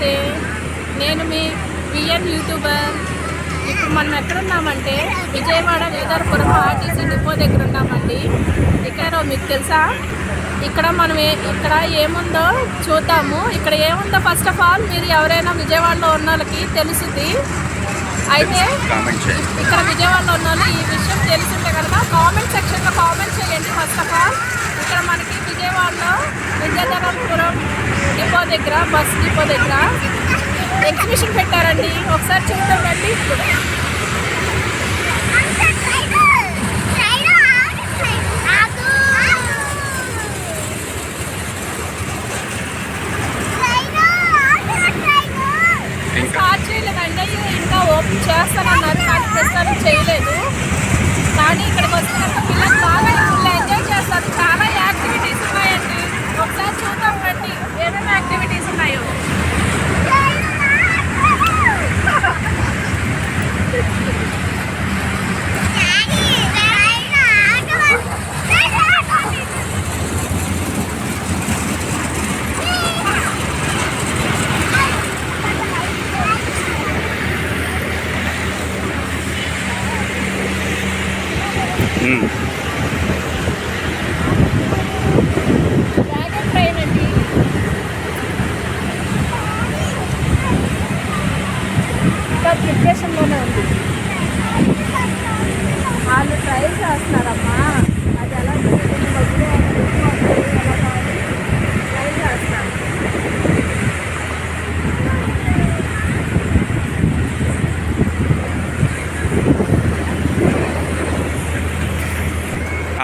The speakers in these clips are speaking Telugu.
నమస్తే నేను మీ విఎన్ యూట్యూబర్. ఇప్పుడు మనం ఎక్కడున్నామంటే విజయవాడ వేదారపురం ఆర్టీసీ డిపో దగ్గర ఉన్నామండి. ఇక్కడ మీకు తెలుసా? ఇక్కడ మనం ఇక్కడ ఏముందో చూద్దాము. ఇక్కడ ఏముందో ఫస్ట్ ఆఫ్ ఆల్ మీరు ఎవరైనా విజయవాడలో ఉన్న వాళ్ళకి తెలుసుది. అయితే ఇక్కడ విజయవాడలో ఉన్న వాళ్ళు ఈ విషయం తెలుసుంటే కనుక కామెంట్ సెక్షన్లో కామెంట్ చేయండి ఫస్ట్ ఆఫ్ ఆల్ ఇక్కడ మనకి విజయవాడలో విజయనగరపురం డిపో దగ్గర బస్ డిపో దగ్గర ఎగ్జిబిషన్ పెట్టారండి. ఒకసారి చూద్దాం రండి. స్టార్ట్ చేయలేదండి. ఇంకా ఓపెన్ చేస్తానన్నారు. కానీ ప్రస్తుతానికి చేయలేదు.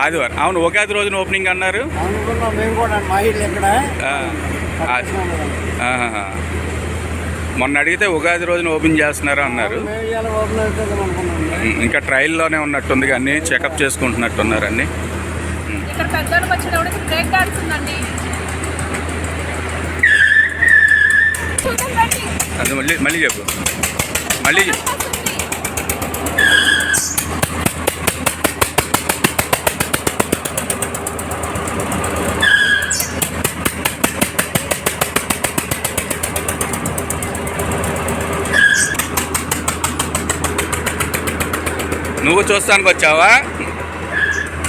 ఆదివారం. అవును ఉగాది రోజున ఓపెనింగ్ అన్నారు? అనుకున్నాం మేము కూడా. మా ఇల్లు ఇక్కడ ఆ, ఆ, ఆహాహా. మొన్న అడిగితే ఉగాది రోజున ఓపెన్ చేస్తున్నారు అన్నారు. మేము ఇవాళ ఓపెన్ అవుతుంది అనుకున్నాం. ఉమ్, ఇంకా ట్రయల్లోనే ఉన్నట్టుంది అన్ని చెకప్ చేసుకుంటున్నట్టున్నారు అన్ని. ఇక్కడ పెద్దోళ్ళకి వచ్చినప్పుడు బ్రేక్ డాన్స్ ఉందండి చూడండి రండి. అది మళ్ళీ మళ్ళీ చెప్పు. మళ్ళీ చెప్పు. నువ్వు చూస్తానికి వచ్చావా?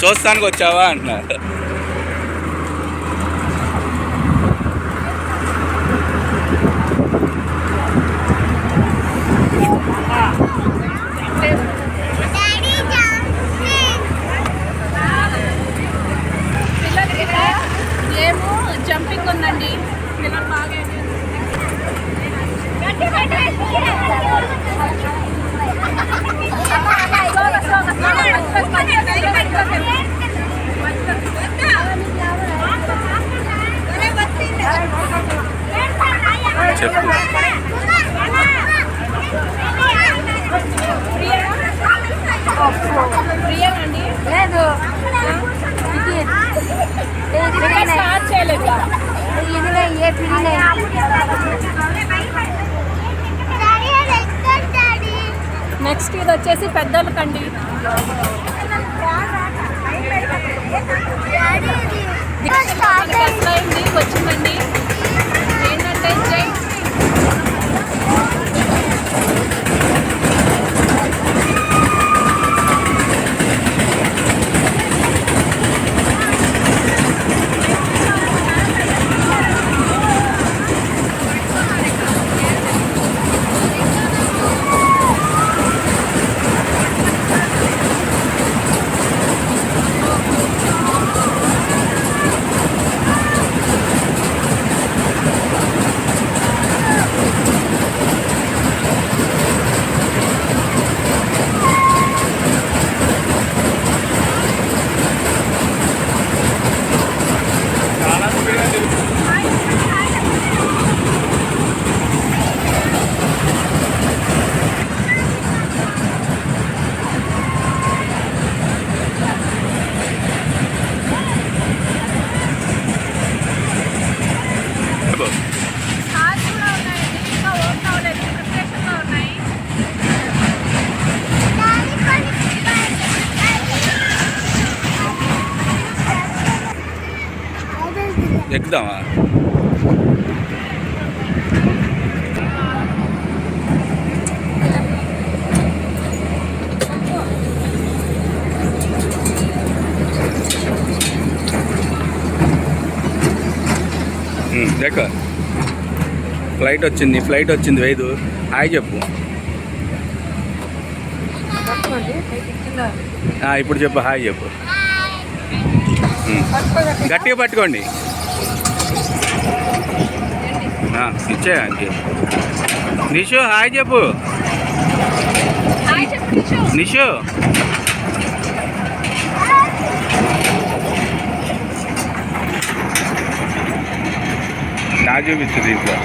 చూస్తానికి వచ్చావా అంటున్నా. ఏమో జంపింగ్ ఉందండి. పిల్లలు బాగా enjoy చెప్పు. ప్రియా అండి లేదు ఇది ఇంకా స్టార్ట్ చేయలేదు ఏ పిల్లలే నెక్స్ట్ ఇది వచ్చేసి పెద్దోళ్ళకండి వచ్చిందండి. ఎక్కుదామా దేక ఫ్లైట్ వచ్చింది ఫ్లైట్ వచ్చింది వైదు హాయ్ చెప్పు. Ah, ఇప్పుడు చెప్పు హాయ్ చెప్పు. Hmm. గట్టిగా పట్టుకోండి. ఆ, ఇచ్చేయండి. నిషు హాయ్ చెప్పు. నిషు. నా చూపించు దీంట్లో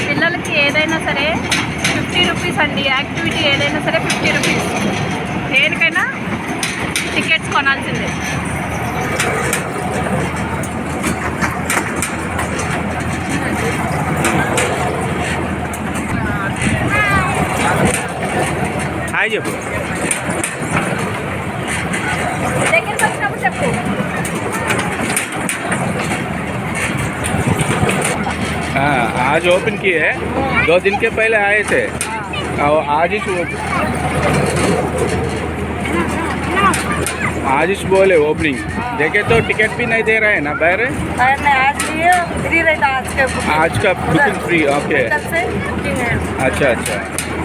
పిల్లలకి ఏదైనా సరే రూపీస్ అండి యాక్టివిటీ ఏదైనా సరే ఫిఫ్టీ రూపీస్ దేనికైనా టికెట్స్ కొనాల్సిందే హాయ్ చెప్పు దగ్గరికి వచ్చినప్పుడు చెప్పు हाँ आज ओपन किए दो दिन के पहले आए थे आज ही सुबह आज ही बोले ओपनिंग देखे तो टिकट भी नहीं दे रहे हैं ना बाहर आज फ्री रहता आज का आज का बुकिंग फ्री ओके अच्छा अच्छा।